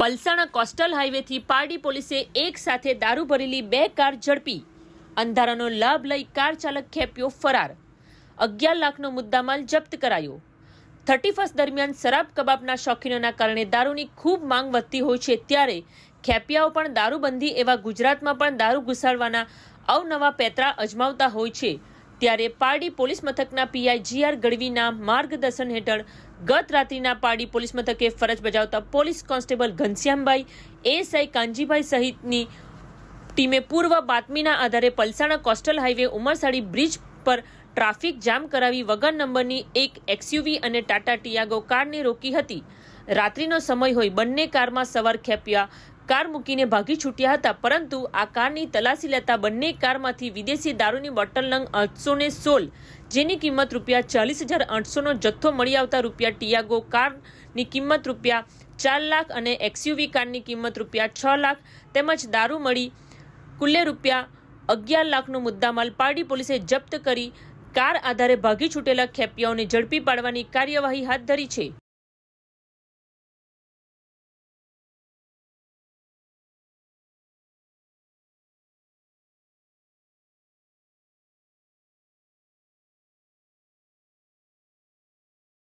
Palsana coastal હાઈવેથી Pardi પોલીસે એક સાથે દારૂ ભરેલી બે કાર ઝડપી. અંધારાનો લાભ લઈ કાર ચાલક ખેપ્યો ફરાર. અગિયાર લાખનો મુદ્દામાલ જપ્ત કરાયો. થર્ટી ફર્સ્ટ દરમિયાન શરાબ કબાબના શોખીનોના કારણે દારૂની ખૂબ માંગ વધતી હોય છે ત્યારે ખેપિયાઓ પણ દારૂબંધી એવા ગુજરાતમાં પણ દારૂ ઘુસાડવાના અવનવા પેતરા અજમાવતા હોય છે. ત્યારે પારડી પોલીસ મથકના પીઆઈ જીઆર ગઢવીના માર્ગદર્શન હેઠળ ગત રાત્રિના પારડી પોલીસ મથકે ફરજ બજાવતા police constable Ghanshyambhai S I Kanjibhai સહિતની ટીમે પૂર્વ બાતમીના આધારે Palsana coastal highway Umarsadi bridge પર ટ્રાફિક જામ કરાવી વગર નંબરની એક એક્સયુવી અને ટાટા ટિયાગો કારને રોકી હતી. રાત્રિનો સમય હોય બંને કારમાં સવાર ખેપ્યા કાર મૂકીને ભાગી છૂટ્યા હતા, પરંતુ આ કારની તલાશી લેતા બંને કારમાંથી વિદેશી દારૂની બોટલ નંગ આઠસો ને સોળ, જેની કિંમત રૂપિયા ચાલીસ હજાર આઠસોનો જથ્થો મળી આવતા રૂપિયા ટિયાગો કારની કિંમત રૂપિયા ચાર લાખ અને એક્સયુવી કારની કિંમત રૂપિયા છ લાખ તેમજ દારૂ મળી કુલ્લે રૂપિયા અગિયાર લાખનો મુદ્દામાલ પારડી પોલીસે જપ્ત કરી, કાર આધારે ભાગી છૂટેલા ખેપિયાઓને ઝડપી પાડવાની કાર્યવાહી હાથ ધરી છે.